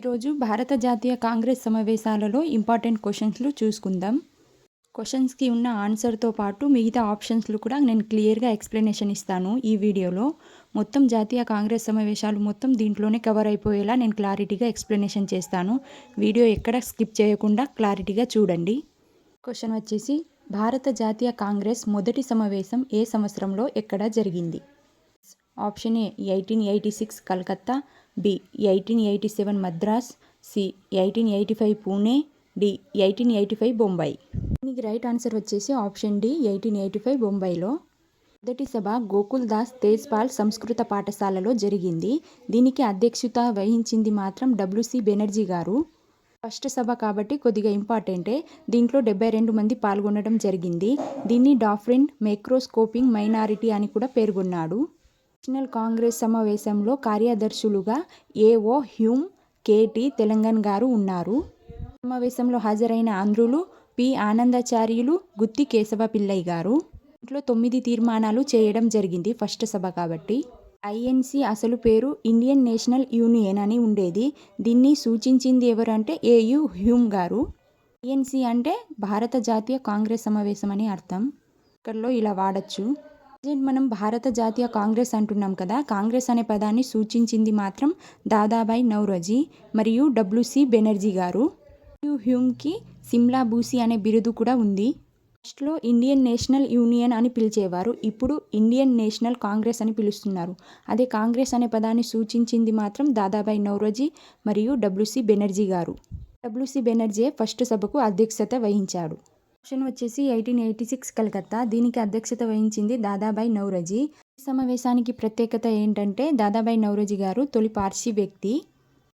ఈరోజు భారత జాతీయ కాంగ్రెస్ సమావేశాలలో ఇంపార్టెంట్ క్వశ్చన్స్లు చూసుకుందాం. క్వశ్చన్స్కి ఉన్న ఆన్సర్తో పాటు మిగతా ఆప్షన్స్లు కూడా నేను క్లియర్గా ఎక్స్ప్లెనేషన్ ఇస్తాను ఈ వీడియోలో. మొత్తం జాతీయ కాంగ్రెస్ సమావేశాలు మొత్తం దీంట్లోనే కవర్ అయిపోయేలా నేను క్లారిటీగా ఎక్స్ప్లెనేషన్ చేస్తాను. వీడియో ఎక్కడ స్కిప్ చేయకుండా క్లారిటీగా చూడండి. క్వశ్చన్ వచ్చేసి భారత జాతీయ కాంగ్రెస్ మొదటి సమావేశం ఏ సంవత్సరంలో ఎక్కడ జరిగింది? Option A eighteen eighty six Calcutta. B eighteen eighty seven Madras C eighteen eighty five Pune D eighteen eighty five Bombay. దీనికి రైట్ ఆన్సర్ వచ్చేసి option D eighteen eighty five బొంబాయిలో. మొదటి సభ గోకుల్ దాస్ తేజ్పాల్ సంస్కృత పాఠశాలలో జరిగింది. దీనికి అధ్యక్షత వహించింది మాత్రం డబ్ల్యూసి బెనర్జీ గారు. ఫస్ట్ సభ కాబట్టి కొద్దిగా ఇంపార్టెంటే. దీంట్లో డెబ్బై రెండు మంది పాల్గొనడం జరిగింది. దీన్ని డాఫ్రిన్ మైక్రోస్కోపింగ్ మైనారిటీ అని కూడా పేర్కొన్నాడు. నేషనల్ కాంగ్రెస్ సమావేశంలో కార్యదర్శులుగా ఏఓ హ్యూమ్ కేటీ తెలంగాణ గారు ఉన్నారు. సమావేశంలో హాజరైన ఆంధ్రులు పి. ఆనందాచార్యులు గుత్తి కేశవ పిల్లయ్య గారు. ఇంట్లో తొమ్మిది తీర్మానాలు చేయడం జరిగింది ఫస్ట్ సభ కాబట్టి. ఐఎన్సి అసలు పేరు ఇండియన్ నేషనల్ యూనియన్ అని ఉండేది. దీన్ని సూచించింది ఎవరంటే ఏయు హ్యూమ్ గారు. ఐఎన్సి అంటే భారత జాతీయ కాంగ్రెస్ సమావేశం అని అర్థం. ఇక్కడలో ఇలా వాడచ్చు. ప్రజెంట్ మనం భారత జాతీయ కాంగ్రెస్ అంటున్నాం కదా. కాంగ్రెస్ అనే పదాన్ని సూచించింది మాత్రం దాదాబాయ్ నౌరోజీ మరియు డబ్ల్యూసి బెనర్జీ గారు. యు హ్యూమ్కి సిమ్లా బూసి అనే బిరుదు కూడా ఉంది. ఫస్ట్లో ఇండియన్ నేషనల్ యూనియన్ అని పిలిచేవారు. ఇప్పుడు ఇండియన్ నేషనల్ కాంగ్రెస్ అని పిలుస్తున్నారు. అదే కాంగ్రెస్ అనే పదాన్ని సూచించింది మాత్రం దాదాబాయ్ నౌరోజీ మరియు డబ్ల్యూసి బెనర్జీ గారు. డబ్ల్యూసి బెనర్జీ ఫస్ట్ సభకు అధ్యక్షత వహించాడు. ఆప్షన్ వచ్చేసి ఎయిటీన్ ఎయిటీ సిక్స్ కలకత్తా. దీనికి అధ్యక్షత వహించింది దాదాబాయ్ నౌరజీ. ఈ సమావేశానికి ప్రత్యేకత ఏంటంటే దాదాబాయ్ నౌరజీ గారు తొలి పార్సీ వ్యక్తి.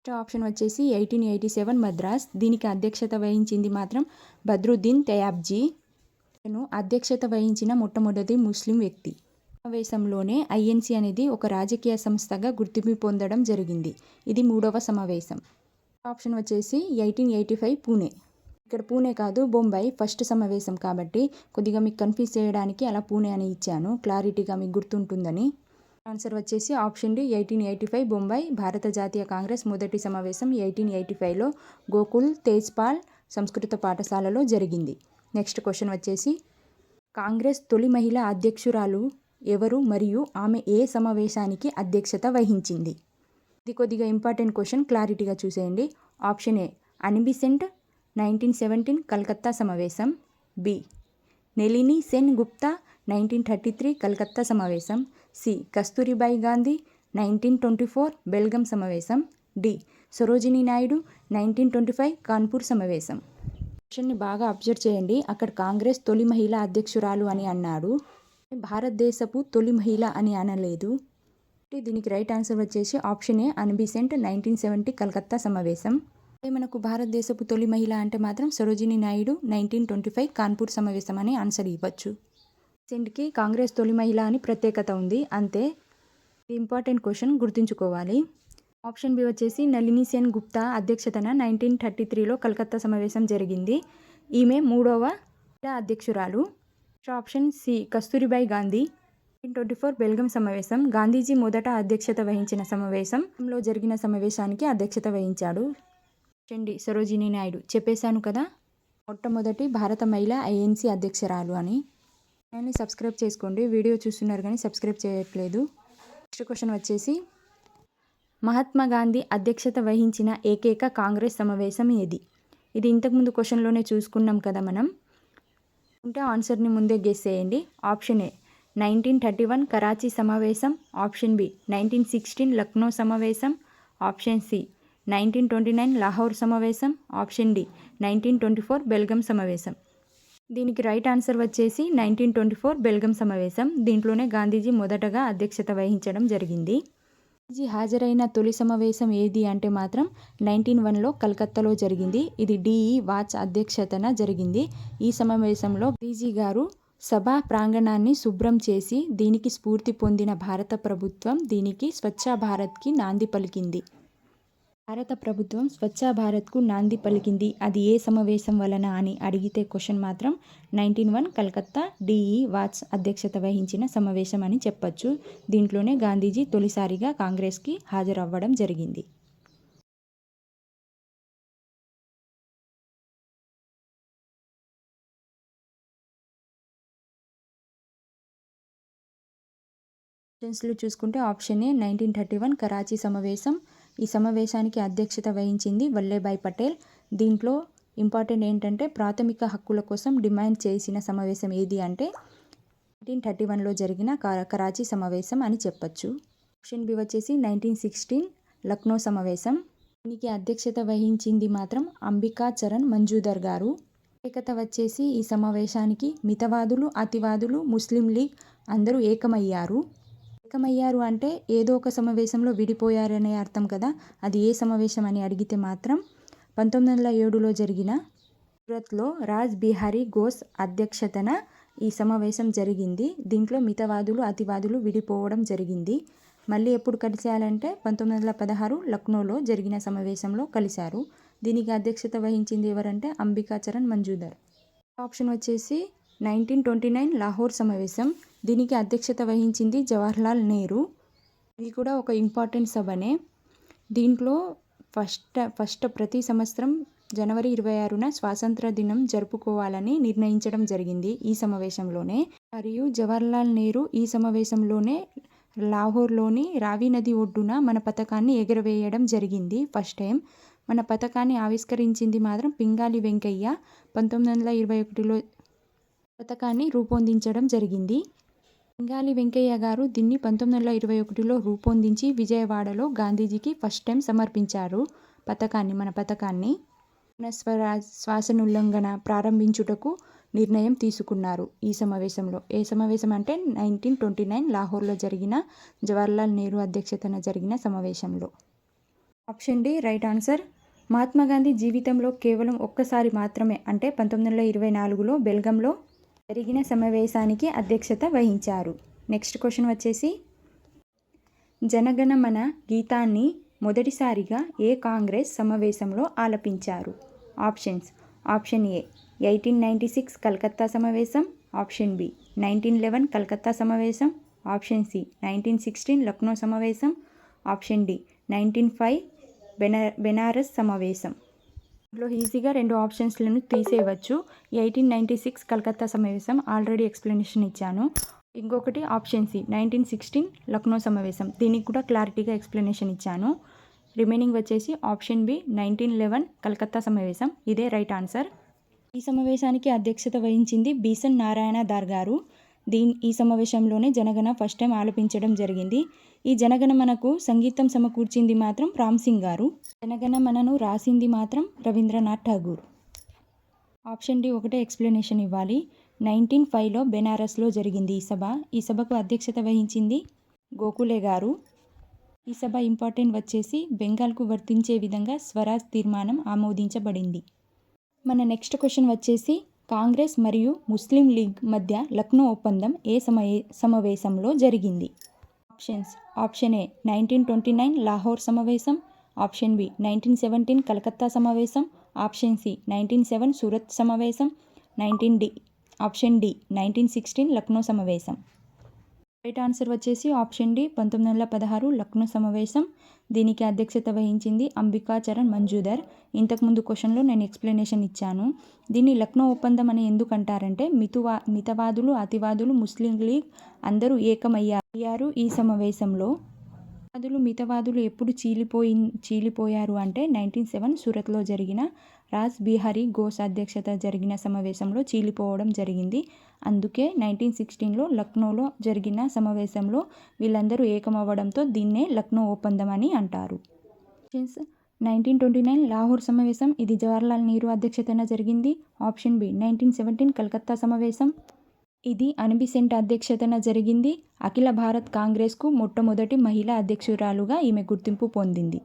ఆప్షన్ వచ్చేసి ఎయిటీన్ ఎయిటీ సెవెన్ మద్రాస్. దీనికి అధ్యక్షత వహించింది మాత్రం బద్రుద్దీన్ తయాబ్జీ. తను అధ్యక్షత వహించిన మొట్టమొదటి ముస్లిం వ్యక్తి. సమావేశంలోనే ఐఎన్సీ అనేది ఒక రాజకీయ సంస్థగా గుర్తింపు పొందడం జరిగింది. ఇది మూడవ సమావేశం. ఆప్షన్ వచ్చేసి ఎయిటీన్ ఎయిటీ ఫైవ్ పూణే. ఇక్కడ పూణే కాదు బొంబాయి ఫస్ట్ సమావేశం కాబట్టి కొద్దిగా మీకు కన్ఫ్యూజ్ చేయడానికి అలా పూణే అని ఇచ్చాను. క్లారిటీగా మీకు గుర్తుంటుందని. ఆన్సర్ వచ్చేసి option D eighteen eighty five Bombay భారత జాతీయ కాంగ్రెస్ మొదటి సమావేశం ఎయిటీన్ ఎయిటీ ఫైవ్లో గోకుల్ తేజ్పాల్ సంస్కృత పాఠశాలలో జరిగింది. నెక్స్ట్ క్వశ్చన్ వచ్చేసి కాంగ్రెస్ తొలి మహిళా అధ్యక్షురాలు ఎవరు మరియు ఆమె ఏ సమావేశానికి అధ్యక్షత వహించింది? ఇది కొద్దిగా ఇంపార్టెంట్ క్వశ్చన్ క్లారిటీగా చూసేయండి. Option A Annie Besant nineteen seventeen Calcutta సమావేశం. B. Nalini Sen Gupta nineteen thirty three Calcutta సమావేశం. C. Kasturibai Gandhi nineteen twenty four Belgaum సమావేశం. D. Sarojini Naidu nineteen twenty five Kanpur సమావేశం. క్వశ్చన్ని బాగా observe చేయండి. అక్కడ కాంగ్రెస్ తొలి మహిళా అధ్యక్షురాలు అని అన్నాడు. భారతదేశపు తొలి మహిళ అని అనలేదు. దీనికి రైట్ ఆన్సర్ వచ్చేసి option A Annie Besant nineteen seventy Calcutta సమావేశం. మనకు భారతదేశపు తొలి మహిళ అంటే మాత్రం Sarojini Naidu nineteen twenty five Kanpur సమావేశం అని ఆన్సర్ ఇవ్వచ్చు. రీసెంట్కి కాంగ్రెస్ తొలి మహిళ అని ప్రత్యేకత ఉంది. అంతే ఇంపార్టెంట్ క్వశ్చన్ గుర్తుంచుకోవాలి. ఆప్షన్ బి వచ్చేసి నళిని సేన్ గుప్తా అధ్యక్షతన నైన్టీన్ థర్టీ త్రీలో కలకత్తా సమావేశం జరిగింది. ఈమె మూడవ అధ్యక్షురాలు. Option C Kasturibai Gandhi. Nineteen twenty four Belgaum సమావేశం. గాంధీజీ మొదట అధ్యక్షత వహించిన సమావేశంలో జరిగిన సమావేశానికి అధ్యక్షత వహించాడు. చండి సరోజినీ నాయుడు చెప్పేశాను కదా? మొట్టమొదటి భారత మహిళ ఐఎన్సీ అధ్యక్షురాలు అని. నేను సబ్స్క్రైబ్ చేసుకోండి. వీడియో చూస్తున్నారు కానీ సబ్స్క్రైబ్ చేయట్లేదు. నెక్స్ట్ క్వశ్చన్ వచ్చేసి మహాత్మా గాంధీ అధ్యక్షత వహించిన ఏకైక కాంగ్రెస్ సమావేశం ఏది? ఇది ఇంతకుముందు క్వశ్చన్లోనే చూసుకున్నాం కదా మనం. ఉంటే ఆన్సర్ని ముందే గెస్ చేయండి. Option A nineteen thirty one Karachi సమావేశం. Option B nineteen sixteen Lucknow సమావేశం. Option C nineteen twenty nine Lahore సమావేశం option D nineteen twenty four Belgaum సమావేశం. దీనికి రైట్ ఆన్సర్ వచ్చేసి నైన్టీన్ ట్వంటీ ఫోర్ బెల్గం సమావేశం. దీంట్లోనే గాంధీజీ మొదటగా అధ్యక్షత వహించడం జరిగింది. గాంధీజీ హాజరైన తొలి సమావేశం ఏది అంటే మాత్రం నైన్టీన్ వన్లో కలకత్తాలో జరిగింది. ఇది డిఈ వాచ్ అధ్యక్షతన జరిగింది. ఈ సమావేశంలో గాంధీజీ గారు సభా ప్రాంగణాన్ని శుభ్రం చేసి దీనికి స్ఫూర్తి పొందిన భారత ప్రభుత్వం దీనికి స్వచ్ఛ భారత్కి నాంది పలికింది. భారత ప్రభుత్వం స్వచ్ఛ భారత్కు నాంది పలికింది. అది ఏ సమావేశం వలన అని అడిగితే క్వశ్చన్ మాత్రం nineteen one Calcutta D E Wacha అధ్యక్షత వహించిన సమావేశం అని చెప్పొచ్చు. దీంట్లోనే గాంధీజీ తొలిసారిగా కాంగ్రెస్కి హాజరవ్వడం జరిగింది. చూసుకుంటే option A nineteen thirty one Karachi సమావేశం ఈ సమావేశానికి అధ్యక్షత వహించింది వల్లేభాయ్ పటేల్. దీంట్లో ఇంపార్టెంట్ ఏంటంటే ప్రాథమిక హక్కుల కోసం డిమాండ్ చేసిన సమావేశం ఏది అంటే నైన్టీన్ థర్టీ వన్లో జరిగిన కరాచీ సమావేశం అని చెప్పొచ్చు. ఆప్షన్ బి వచ్చేసి నైన్టీన్ సిక్స్టీన్ లక్నో సమావేశం. దీనికి అధ్యక్షత వహించింది మాత్రం అంబికా చరణ్ మంజూదర్ గారు. ప్రత్యేకత వచ్చేసి ఈ సమావేశానికి మితవాదులు అతివాదులు ముస్లిం లీగ్ అందరూ ఏకమయ్యారు. ఏకమయ్యారు అంటే ఏదో ఒక సమావేశంలో విడిపోయారనే అర్థం కదా? అది ఏ సమావేశం అని అడిగితే మాత్రం పంతొమ్మిది వందల ఏడులో జరిగిన సూరత్లో రాజ్ బిహారీ ఘోష్ అధ్యక్షతన ఈ సమావేశం జరిగింది. దీంట్లో మితవాదులు అతివాదులు విడిపోవడం జరిగింది. మళ్ళీ ఎప్పుడు కలిసేయాలంటే పంతొమ్మిది వందల పదహారు లక్నోలో జరిగిన సమావేశంలో కలిశారు. దీనికి అధ్యక్షత వహించింది ఎవరంటే అంబికా చరణ్ మంజూదర్. ఆప్షన్ వచ్చేసి నైన్టీన్ ట్వంటీ నైన్ లాహోర్ సమావేశం. దీనికి అధ్యక్షత వహించింది జవహర్లాల్ నెహ్రూ. ఇది కూడా ఒక ఇంపార్టెంట్ సభనే. దీంట్లో ఫస్ట్ ఫస్ట్ ప్రతి సంవత్సరం జనవరి ఇరవై ఆరున స్వాతంత్ర దినం జరుపుకోవాలని నిర్ణయించడం జరిగింది ఈ సమావేశంలోనే. మరియు జవహర్లాల్ నెహ్రూ ఈ సమావేశంలోనే లాహోర్లోని రావి నది ఒడ్డున మన పథకాన్ని ఎగరవేయడం జరిగింది ఫస్ట్ టైం. మన పథకాన్ని ఆవిష్కరించింది మాత్రం పింగాలి వెంకయ్య. పంతొమ్మిది వందల ఇరవై ఒకటిలో పథకాన్ని రూపొందించడం జరిగింది. పింగాలి వెంకయ్య గారు దీన్ని పంతొమ్మిది వందల ఇరవై ఒకటిలో రూపొందించి విజయవాడలో గాంధీజీకి ఫస్ట్ టైం సమర్పించారు. పథకాన్ని మన పథకాన్ని మన శ్వాసనుల్లంఘన ప్రారంభించుటకు నిర్ణయం తీసుకున్నారు ఈ సమావేశంలో. ఏ సమావేశం అంటే నైన్టీన్ ట్వంటీ నైన్ లాహోర్లో జరిగిన జవహర్లాల్ నెహ్రూ అధ్యక్షతన జరిగిన సమావేశంలో. Option D right answer. Mahatma Gandhi జీవితంలో కేవలం ఒక్కసారి మాత్రమే అంటే పంతొమ్మిది వందల ఇరవై నాలుగులో బెల్గంలో జరిగిన సమావేశానికి అధ్యక్షత వహించారు. నెక్స్ట్ క్వశ్చన్ వచ్చేసి జనగణమన గీతాన్ని మొదటిసారిగా ఏ కాంగ్రెస్ సమావేశంలో ఆలపించారు? Options option A eighteen ninety six Calcutta సమావేశం option B nineteen eleven Calcutta సమావేశం option C nineteen sixteen Lucknow సమావేశం ఆప్షన్ డి నైన్టీన్ ఫైవ్ బెనా బెనారస్ సమావేశం. ఇందులో ఈజీగా రెండు ఆప్షన్స్లను తీసేయవచ్చు. ఎయిటీన్ నైంటీ సిక్స్ కలకత్తా సమావేశం ఆల్రెడీ ఎక్స్ప్లెనేషన్ ఇచ్చాను. ఇంకొకటి option C nineteen sixteen Lucknow సమావేశం. దీనికి కూడా క్లారిటీగా ఎక్స్ప్లెనేషన్ ఇచ్చాను. రిమైనింగ్ వచ్చేసి option B nineteen eleven Calcutta సమావేశం. ఇదే రైట్ ఆన్సర్. ఈ సమావేశానికి అధ్యక్షత వహించింది బీసన్ నారాయణ దార్ గారు. దీని ఈ సమావేశంలోనే జనగణ ఫస్ట్ టైం ఆలపించడం జరిగింది. ఈ జనగణ మనకు సంగీతం సమకూర్చింది మాత్రం రామ్ సింగ్ గారు. జనగణమనను రాసింది మాత్రం రవీంద్రనాథ్ ఠాగూర్. ఆప్షన్ డి ఒకటే ఎక్స్ప్లెనేషన్ ఇవ్వాలి. నైన్టీన్ ఫైవ్లో బెనారస్లో జరిగింది ఈ సభ. ఈ సభకు అధ్యక్షత వహించింది గోకులే గారు. ఈ సభ ఇంపార్టెంట్ వచ్చేసి బెంగాల్కు వర్తించే విధంగా స్వరాజ్ తీర్మానం ఆమోదించబడింది. మన నెక్స్ట్ క్వశ్చన్ వచ్చేసి కాంగ్రెస్ మరియు ముస్లిం లీగ్ మధ్య లక్నో ఒప్పందం ఏ సమయ సమావేశంలో జరిగింది? Options. Option A nineteen twenty nine Lahore సమావేశం. Option B nineteen seventeen Calcutta సమావేశం. Option C nineteen seven Surat సమావేశం. Nineteen D option D nineteen sixteen Lucknow సమావేశం. రైట్ ఆన్సర్ వచ్చేసి ఆప్షన్ డి పంతొమ్మిది వందల పదహారు లక్నో సమావేశం. దీనికి అధ్యక్షత వహించింది అంబికా చరణ్ మంజూదర్. ఇంతకుముందు క్వశ్చన్లో నేను ఎక్స్ప్లెనేషన్ ఇచ్చాను. దీన్ని లక్నో ఒప్పందం అని ఎందుకు అంటారంటే మితువా మితవాదులు అతివాదులు ముస్లిం లీగ్ అందరూ ఏకమయ్యారు ఈ సమావేశంలో. మితవాదులు మితవాదులు ఎప్పుడు చీలిపోయి చీలిపోయారు అంటే నైన్టీన్ సెవెన్ సూరత్లో జరిగిన రాజ్ బిహారీ ఘోష్ అధ్యక్షత జరిగిన సమావేశంలో చీలిపోవడం జరిగింది. అందుకే నైన్టీన్ సిక్స్టీన్లో లక్నోలో జరిగిన సమావేశంలో వీళ్ళందరూ ఏకమవ్వడంతో దీన్నే లక్నో ఒప్పందం అని అంటారు. నైన్టీన్ ట్వంటీ నైన్ లాహోర్ సమావేశం ఇది జవహర్లాల్ నెహ్రూ అధ్యక్షతన జరిగింది. Option B nineteen seventeen Calcutta సమావేశం. ఇది అనిబిసెంట్ అధ్యక్షతన జరిగింది. అఖిల భారత్ కాంగ్రెస్కు మొట్టమొదటి మహిళా అధ్యక్షురాలుగా ఈమె గుర్తింపు పొందింది.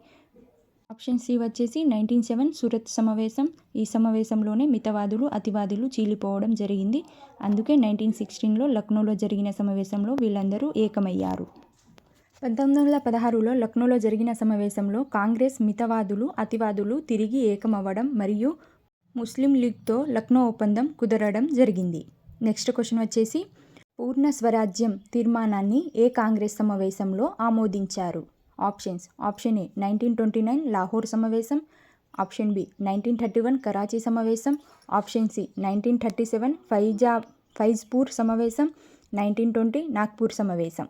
ఆప్షన్ సి వచ్చేసి నైన్టీన్ సెవెన్ సూరత్ సమావేశం. ఈ సమావేశంలోనే మితవాదులు అతివాదులు చీలిపోవడం జరిగింది. అందుకే నైన్టీన్ సిక్స్టీన్లో లక్నోలో జరిగిన సమావేశంలో వీళ్ళందరూ ఏకమయ్యారు. పంతొమ్మిది వందల పదహారులో లక్నోలో జరిగిన సమావేశంలో కాంగ్రెస్ మితవాదులు అతివాదులు తిరిగి ఏకమవ్వడం మరియు ముస్లిం లీగ్తో లక్నో ఒప్పందం కుదరడం జరిగింది. నెక్స్ట్ క్వశ్చన్ వచ్చేసి పూర్ణ స్వరాజ్యం తీర్మానాన్ని ఏ కాంగ్రెస్ సమావేశంలో ఆమోదించారు? Options. Option A nineteen twenty nine Lahore సమావేశం. Option B nineteen thirty one Karachi సమావేశం. Option C nineteen thirty seven Faiza Faizpur సమావేశం. నైన్టీన్ ట్వంటీ నాగ్పూర్ సమావేశం.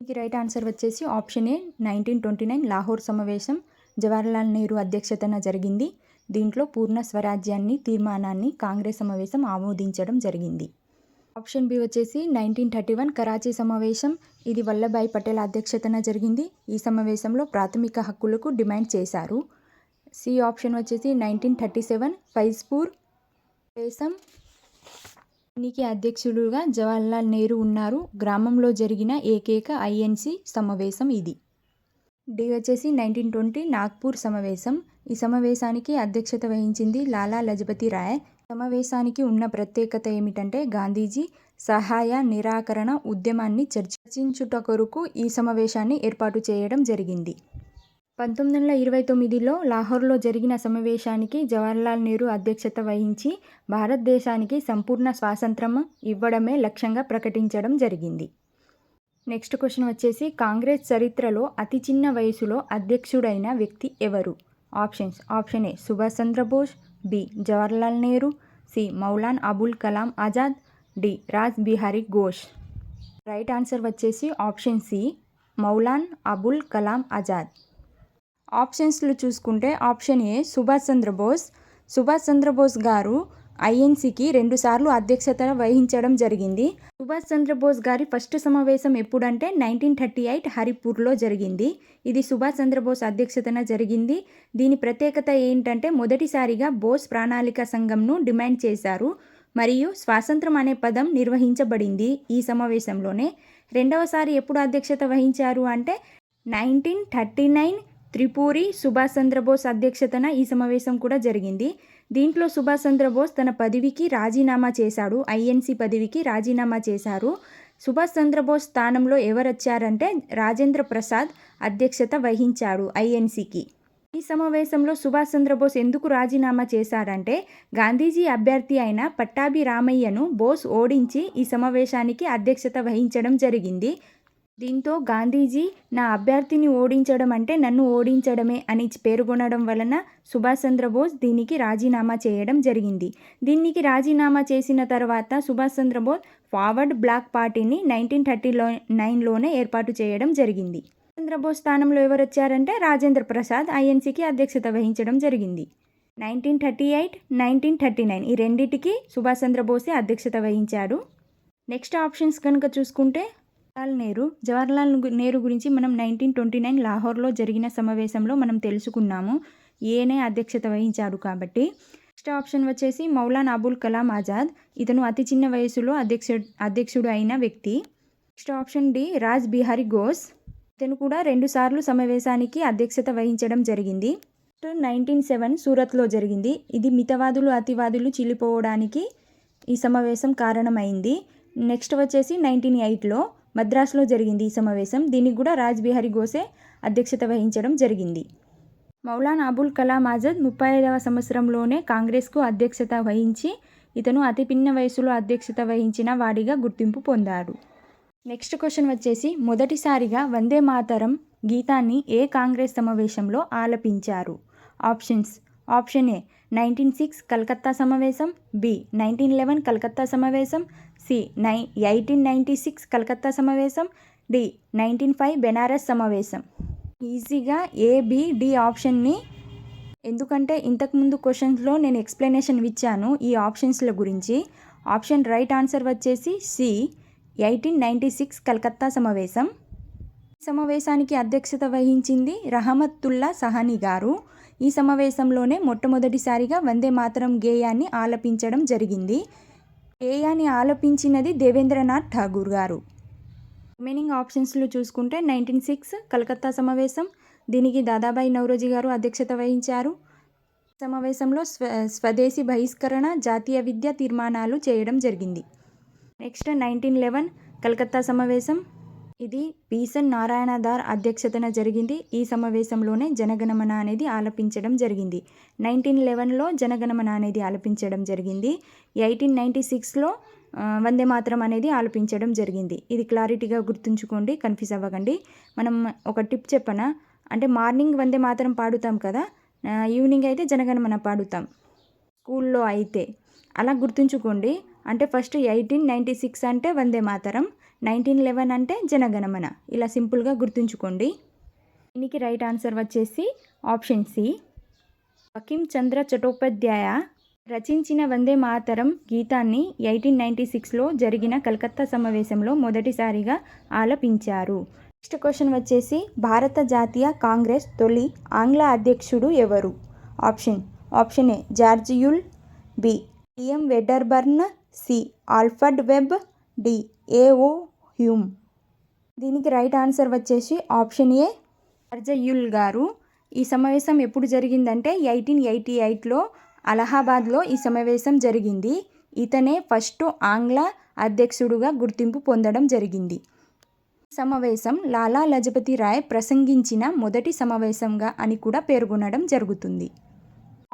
దీనికి రైట్ ఆన్సర్ వచ్చేసి option A nineteen twenty nine Lahore సమావేశం. జవహర్లాల్ నెహ్రూ అధ్యక్షతన జరిగింది. దీంట్లో పూర్ణ స్వరాజ్యాన్ని తీర్మానాన్ని కాంగ్రెస్ సమావేశం ఆమోదించడం జరిగింది. ఆప్షన్ బి వచ్చేసి నైన్టీన్ థర్టీ వన్ కరాచీ సమావేశం. ఇది వల్లభాయ్ పటేల్ అధ్యక్షతన జరిగింది. ఈ సమావేశంలో ప్రాథమిక హక్కులకు డిమాండ్ చేశారు. సి ఆప్షన్ వచ్చేసి నైన్టీన్ థర్టీ సెవెన్ ఫైజ్పూర్ దేశం. దీనికి అధ్యక్షులుగా జవహర్లాల్ నెహ్రూ ఉన్నారు. గ్రామంలో జరిగిన ఏకైక ఐఎన్సి సమావేశం ఇది. డి వచ్చేసి నైన్టీన్ ట్వంటీ నాగ్పూర్ సమావేశం. ఈ సమావేశానికి అధ్యక్షత వహించింది లాలా లజపతి రాయ్. సమావేశానికి ఉన్న ప్రత్యేకత ఏమిటంటే గాంధీజీ సహాయ నిరాకరణ ఉద్యమాన్ని చర్చించుట కొరకు ఈ సమావేశాన్ని ఏర్పాటు చేయడం జరిగింది. పంతొమ్మిది వందల ఇరవై తొమ్మిదిలో లాహోర్లో జరిగిన సమావేశానికి జవహర్లాల్ నెహ్రూ అధ్యక్షత వహించి భారతదేశానికి సంపూర్ణ స్వాతంత్రం ఇవ్వడమే లక్ష్యంగా ప్రకటించడం జరిగింది. నెక్స్ట్ క్వశ్చన్ వచ్చేసి కాంగ్రెస్ చరిత్రలో అతి చిన్న వయసులో అధ్యక్షుడైన వ్యక్తి ఎవరు? Options. Option A Subhash Chandrabose B. Jawaharlal Nehru C. Maulana Abul Kalam Azad. D. Raj Bihari Ghosh. Right answer వచ్చేసి ఆప్షన్ సి. మౌలాన్ అబుల్ కలాం ఆజాద్. ఆప్షన్స్లో చూసుకుంటే ఆప్షన్ ఏ సుభాష్ చంద్రబోస్ సుభాష్ చంద్రబోస్ గారు ఐఎన్సికి రెండుసార్లు అధ్యక్షత వహించడం జరిగింది. సుభాష్ చంద్రబోస్ గారి ఫస్ట్ సమావేశం ఎప్పుడంటే నైన్టీన్ థర్టీ ఎయిట్ హరిపూర్లో జరిగింది. ఇది సుభాష్ చంద్రబోస్ అధ్యక్షతన జరిగింది. దీని ప్రత్యేకత ఏంటంటే మొదటిసారిగా బోస్ ప్రణాళిక సంఘంను డిమాండ్ చేశారు. మరియు స్వాతంత్రం అనే పదం నిర్వహించబడింది ఈ సమావేశంలోనే. రెండవసారి ఎప్పుడు అధ్యక్షత వహించారు అంటే nineteen thirty nine Tripuri Subhash Chandrabose అధ్యక్షతన ఈ సమావేశం కూడా జరిగింది. దీంట్లో సుభాష్ చంద్రబోస్ తన పదవికి రాజీనామా చేశాడు. ఐఎన్సి పదవికి రాజీనామా చేశారు. సుభాష్ చంద్రబోస్ స్థానంలో ఎవరొచ్చారంటే రాజేంద్ర ప్రసాద్ అధ్యక్షత వహించాడు ఐఎన్సికి ఈ సమావేశంలో సుభాష్ చంద్రబోస్ ఎందుకు రాజీనామా చేశారంటే గాంధీజీ అభ్యర్థి అయిన పట్టాభి రామయ్యను బోస్ ఓడించి ఈ సమావేశానికి అధ్యక్షత వహించడం జరిగింది. దీంతో గాంధీజీ నా అభ్యర్థిని ఓడించడం అంటే నన్ను ఓడించడమే అని పేర్కొనడం వలన సుభాష్ చంద్రబోస్ దీనికి రాజీనామా చేయడం జరిగింది. దీనికి రాజీనామా చేసిన తర్వాత సుభాష్ చంద్రబోస్ ఫార్వర్డ్ బ్లాక్ పార్టీని నైన్టీన్ థర్టీలో నైన్లోనే ఏర్పాటు చేయడం జరిగింది. చంద్రబోస్ స్థానంలో ఎవరు వచ్చారంటే రాజేంద్ర ప్రసాద్ ఐఎన్సీకి అధ్యక్షత వహించడం జరిగింది. Nineteen thirty eight nineteen thirty nine ఈ రెండింటికి సుభాష్ చంద్రబోసే అధ్యక్షత వహించారు. నెక్స్ట్ ఆప్షన్స్ కనుక చూసుకుంటే జవహర్లాల్ నెహ్రూ జవహర్లాల్ నెహ్రూ గురించి మనం నైన్టీన్ ట్వంటీ నైన్ లాహోర్లో జరిగిన సమావేశంలో మనం తెలుసుకున్నాము. ఏనే అధ్యక్షత వహించాడు కాబట్టి. నెక్స్ట్ ఆప్షన్ వచ్చేసి మౌలానా అబుల్ కలాం ఆజాద్. ఇతను అతి చిన్న వయసులో అధ్యక్షుడు అధ్యక్షుడు అయిన వ్యక్తి. Next option D Raj Bihari Ghosh. ఇతను కూడా రెండుసార్లు సమావేశానికి అధ్యక్షత వహించడం జరిగింది. నైన్టీన్ సెవెన్ సూరత్లో జరిగింది. ఇది మితవాదులు అతివాదులు చిల్లిపోవడానికి ఈ సమావేశం కారణమైంది. నెక్స్ట్ వచ్చేసి నైన్టీన్ ఎయిట్లో మద్రాసులో జరిగింది ఈ సమావేశం. దీనికి కూడా రాజ్ బిహారీ గోసే అధ్యక్షత వహించడం జరిగింది. మౌలానా అబుల్ కలాం ఆజాద్ ముప్పై ఐదవ సంవత్సరంలోనే కాంగ్రెస్కు అధ్యక్షత వహించి ఇతను అతి పిన్న వయసులో అధ్యక్షత వహించిన వాడిగా గుర్తింపు పొందాడు నెక్స్ట్ క్వశ్చన్ వచ్చేసి మొదటిసారిగా వందే మాతరం గీతాన్ని ఏ కాంగ్రెస్ సమావేశంలో ఆలపించారు? Options. Option A nineteen six Calcutta సమావేశం బి నైన్టీన్ లెవెన్ కలకత్తా సమావేశం సి నై ఎయిటీన్ నైంటీ సిక్స్ కలకత్తా సమావేశం డి నైన్టీన్ ఫైవ్ బెనారస్ సమావేశం. ఈజీగా ఏ డి ఆప్షన్ని ఎందుకంటే ఇంతకుముందు క్వశ్చన్స్లో నేను ఎక్స్ప్లెనేషన్ ఇచ్చాను ఈ ఆప్షన్స్ల గురించి. ఆప్షన్ రైట్ ఆన్సర్ వచ్చేసి C eighteen ninety six Calcutta సమావేశం. సమావేశానికి అధ్యక్షత వహించింది రహమత్తుల్లా సహాని గారు. ఈ సమావేశంలోనే మొట్టమొదటిసారిగా వందే మాతరం గేయాన్ని ఆలపించడం జరిగింది. గేయాన్ని ఆలపించినది దేవేంద్రనాథ్ ఠాగూర్ గారు. రిమైనింగ్ ఆప్షన్స్లో చూసుకుంటే నైన్టీన్ సిక్స్ కలకత్తా సమావేశం దీనికి దాదాబాయి నవరోజీ గారు అధ్యక్షత వహించారు. సమావేశంలో స్వ స్వదేశీ బహిష్కరణ జాతీయ విద్య తీర్మానాలు చేయడం జరిగింది. నెక్స్ట్ నైన్టీన్ లెవెన్ కలకత్తా సమావేశం ఇది పీసన్ నారాయణదార్ అధ్యక్షతన జరిగింది. ఈ సమావేశంలోనే జనగణమన అనేది ఆలపించడం జరిగింది. నైన్టీన్ లెవెన్లో జనగణమన అనేది ఆలపించడం జరిగింది. ఎయిటీన్ నైంటీ సిక్స్లో వందే మాత్రం అనేది ఆలపించడం జరిగింది. ఇది క్లారిటీగా గుర్తుంచుకోండి కన్ఫ్యూజ్ అవ్వకండి. మనం ఒక టిప్ చెప్పనా అంటే మార్నింగ్ వందే మాత్రం పాడుతాం కదా ఈవినింగ్ అయితే జనగణమన పాడుతాం. స్కూల్లో అయితే. అలా గుర్తుంచుకోండి అంటే ఫస్ట్ ఎయిటీన్ నైంటీ సిక్స్ అంటే వందే మాతరం. నైన్టీన్ లెవెన్ అంటే జనగణమన. ఇలా సింపుల్గా గుర్తుంచుకోండి. దీనికి రైట్ ఆన్సర్ వచ్చేసి ఆప్షన్ సి. వకీం చంద్ర చటోపాధ్యాయ రచించిన వందే మాతరం గీతాన్ని ఎయిటీన్ నైంటీ సిక్స్లో జరిగిన కలకత్తా సమావేశంలో మొదటిసారిగా ఆలపించారు. నెక్స్ట్ క్వశ్చన్ వచ్చేసి భారత జాతీయ కాంగ్రెస్ తొలి ఆంగ్ల అధ్యక్షుడు ఎవరు? Option option A George Yule B T M Wedderburn C Alfred Webb D A O Hume. దీనికి రైట్ ఆన్సర్ వచ్చేసి ఆప్షన్ ఏ అర్జయుల్ గారు. ఈ సమావేశం ఎప్పుడు జరిగిందంటే ఎయిటీన్ ఎయిటీ ఎయిట్లో అలహాబాద్లో ఈ సమావేశం జరిగింది. ఇతనే ఫస్ట్ ఆంగ్ల అధ్యక్షుడుగా గుర్తింపు పొందడం జరిగింది. సమావేశం లాలా లజపతి రాయ్ ప్రసంగించిన మొదటి సమావేశంగా అని కూడా పేర్కొనడం జరుగుతుంది.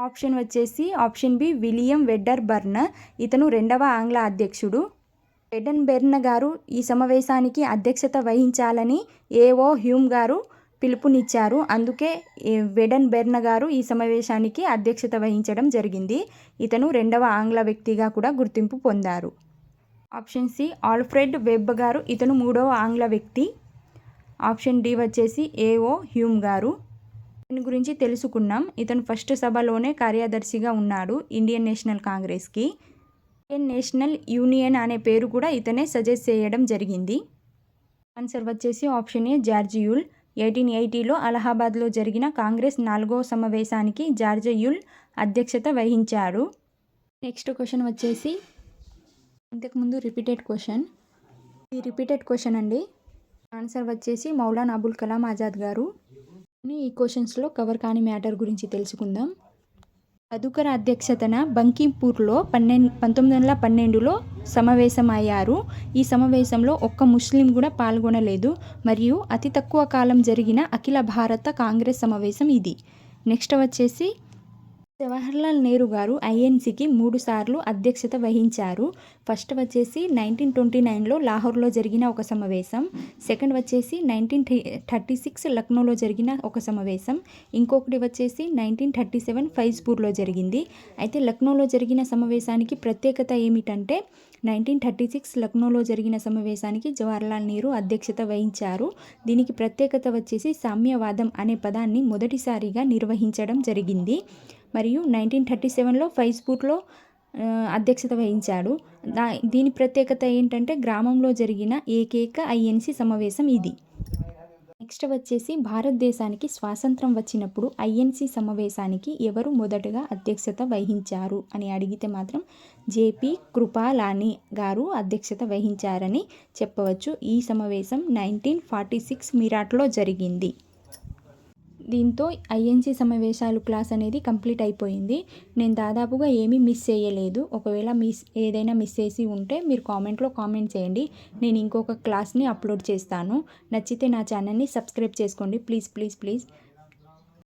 ఆప్షన్ వచ్చేసి option B William Wedderburn. ఇతను రెండవ ఆంగ్ల అధ్యక్షుడు. వెడన్ గారు ఈ సమావేశానికి అధ్యక్షత వహించాలని ఏఓ హ్యూమ్ గారు పిలుపునిచ్చారు. అందుకే వెడన్ బెర్న గారు ఈ సమావేశానికి అధ్యక్షత వహించడం జరిగింది. ఇతను రెండవ ఆంగ్ల వ్యక్తిగా కూడా గుర్తింపు పొందారు. ఆప్షన్ సి ఆల్ఫ్రెడ్ వెబ్ గారు ఇతను మూడవ ఆంగ్ల వ్యక్తి. ఆప్షన్ డి వచ్చేసి ఏఓ హ్యూమ్ గారు. దీని గురించి తెలుసుకున్నాం. ఇతను ఫస్ట్ సభలోనే కార్యదర్శిగా ఉన్నాడు ఇండియన్ నేషనల్ కాంగ్రెస్కి. ఇండియన్ నేషనల్ యూనియన్ అనే పేరు కూడా ఇతనే సజెస్ట్ చేయడం జరిగింది. ఆన్సర్ వచ్చేసి ఆప్షన్ ఏ జార్జియుల్. ఎయిటీన్ ఎయిటీలో అలహాబాద్లో జరిగిన కాంగ్రెస్ నాలుగో సమావేశానికి జార్జయుల్ అధ్యక్షత వహించారు. నెక్స్ట్ క్వశ్చన్ వచ్చేసి ఇంతకుముందు రిపీటెడ్ క్వశ్చన్. ఈ రిపీటెడ్ క్వశ్చన్ అండి. ఆన్సర్ వచ్చేసి మౌలానా అబుల్ కలాం ఆజాద్ గారు. ఈ క్వశ్చన్స్లో కవర్ కాని మ్యాటర్ గురించి తెలుసుకుందాం. మధుకర్ అధ్యక్షతన బంకింపూర్లో పన్నెండు పంతొమ్మిది వందల పన్నెండులో సమావేశమయ్యారు. ఈ సమావేశంలో ఒక్క ముస్లిం కూడా పాల్గొనలేదు. మరియు అతి తక్కువ కాలం జరిగిన అఖిల భారత కాంగ్రెస్ సమావేశం ఇది. నెక్స్ట్ వచ్చేసి జవహర్లాల్ నెహ్రూ గారు ఐఎన్సీకి మూడు సార్లు అధ్యక్షత వహించారు. ఫస్ట్ వచ్చేసి నైన్టీన్ ట్వంటీ నైన్లో లాహోర్లో జరిగిన ఒక సమావేశం. సెకండ్ వచ్చేసి నైన్టీన్ థర్టీ సిక్స్ లక్నోలో జరిగిన ఒక సమావేశం. ఇంకొకటి వచ్చేసి నైన్టీన్ థర్టీ సెవెన్ ఫైజ్పూర్లో జరిగింది. అయితే లక్నోలో జరిగిన సమావేశానికి ప్రత్యేకత ఏమిటంటే నైన్టీన్ థర్టీ సిక్స్ లక్నోలో జరిగిన సమావేశానికి జవహర్లాల్ నెహ్రూ అధ్యక్షత వహించారు. దీనికి ప్రత్యేకత వచ్చేసి సామ్యవాదం అనే పదాన్ని మొదటిసారిగా నిర్వహించడం జరిగింది. మరియు నైన్టీన్ థర్టీ సెవెన్లో ఫైజ్పూర్లో అధ్యక్షత వహించాడు. దా దీని ప్రత్యేకత ఏంటంటే గ్రామంలో జరిగిన ఏకైక ఐఎన్సి సమావేశం ఇది. నెక్స్ట్ వచ్చేసి భారతదేశానికి స్వాతంత్రం వచ్చినప్పుడు ఐఎన్సి సమావేశానికి ఎవరు మొదటగా అధ్యక్షత వహించారు అని అడిగితే మాత్రం జేపీ కృపాలాని గారు అధ్యక్షత వహించారని చెప్పవచ్చు. ఈ సమావేశం నైన్టీన్ ఫార్టీ సిక్స్ మీరాట్లో జరిగింది. దీంతో ఐఎన్సీ సమావేశాలు క్లాస్ అనేది కంప్లీట్ అయిపోయింది. నేను దాదాపుగా ఏమీ మిస్ చేయలేదు. ఒకవేళ మిస్ ఏదైనా మిస్ చేసి ఉంటే మీరు కామెంట్లో కామెంట్ చేయండి. నేను ఇంకొక క్లాస్ని అప్లోడ్ చేస్తాను. నచ్చితే నా ఛానల్ని సబ్స్క్రైబ్ చేసుకోండి. Please please please.